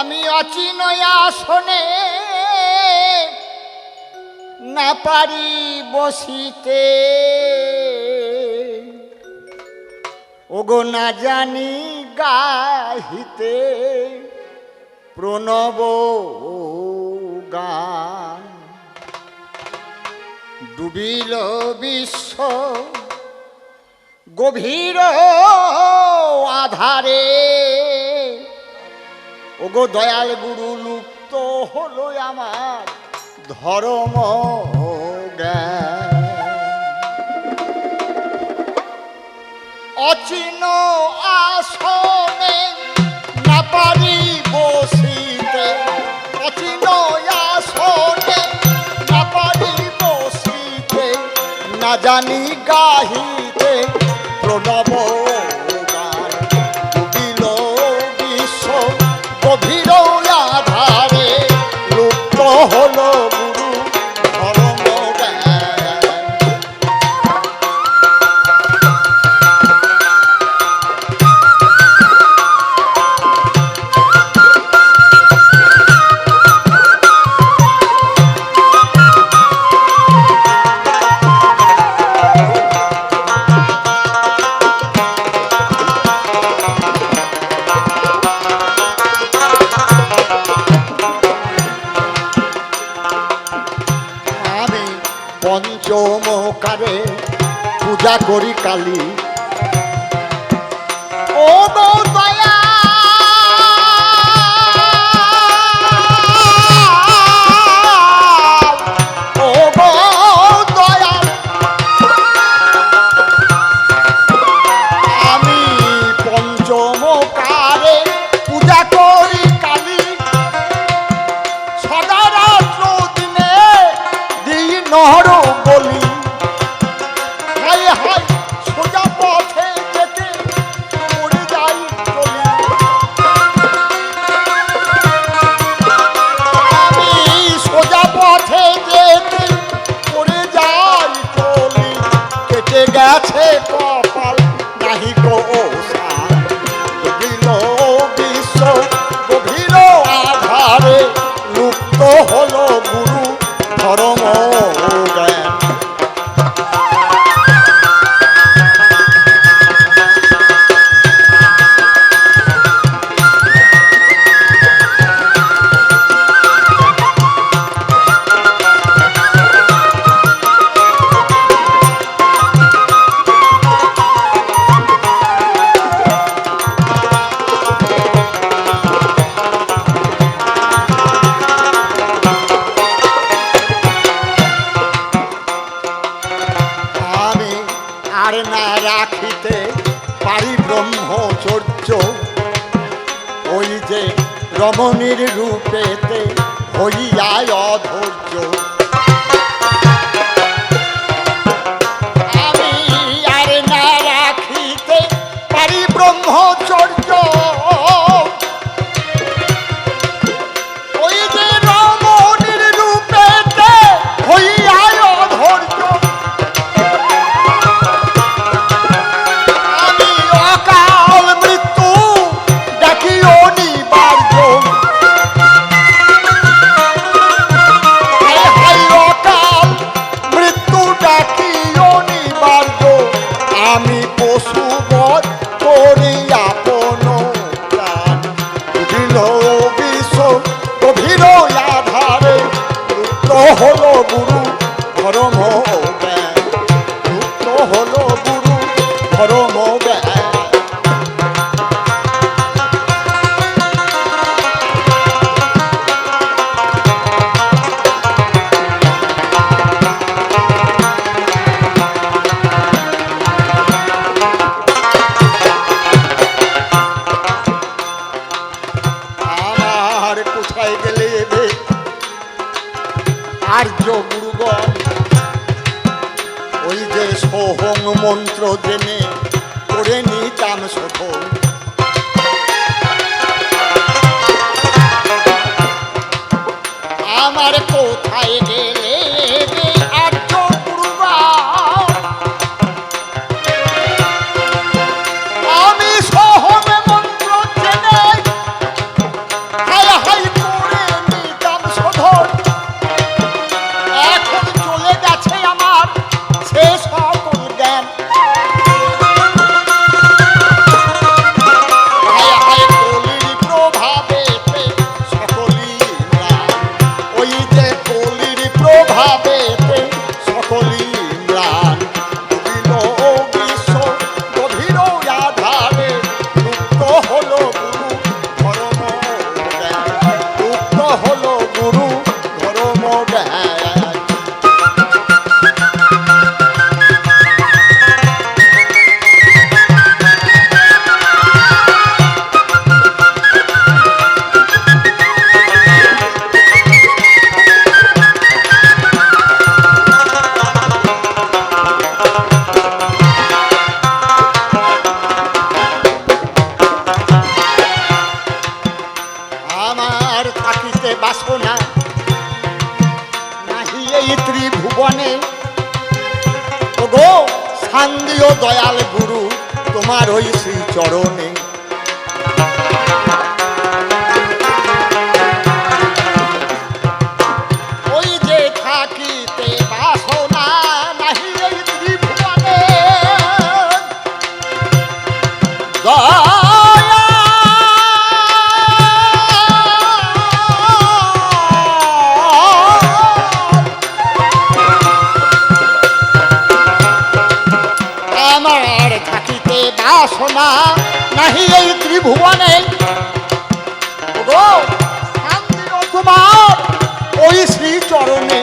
আমি অচিনয়া শোনে না পারি বসিতে। ওগো না জানি গাহিতে। প্রণব গান। ডুবিল বিশ্ব গভীর আধারে। ওগো দয়াল গুরু, লুপ্ত হলো আমার ধর্ম। অচিন আসনে না পারি বসিতে অচিন আসনে না পারি বসিতে না জানি গাহিতে পূজা করি কালী। ও দয়া পঞ্চমকারে রাখিতে পারি ব্রহ্মচর্য। ওই যে রমণীর রূপেতে হইয়ায় অধৈর্য। আমি আর না রাখিতে পারি ব্রহ্মচর্য। লুপ্ত আর্য গুরুগণ ওই যে সোহং মন্ত্র জেনে করে নিতাম শোধন। আমার কোথায় গেলে রে ত্রিভুবনে। ওগো শান্দিও দয়াল গুরু তোমার ওই শ্রী চরণে বাসনা নাহি এই ত্রিভুবনে। তোমার ওই শ্রী চরণে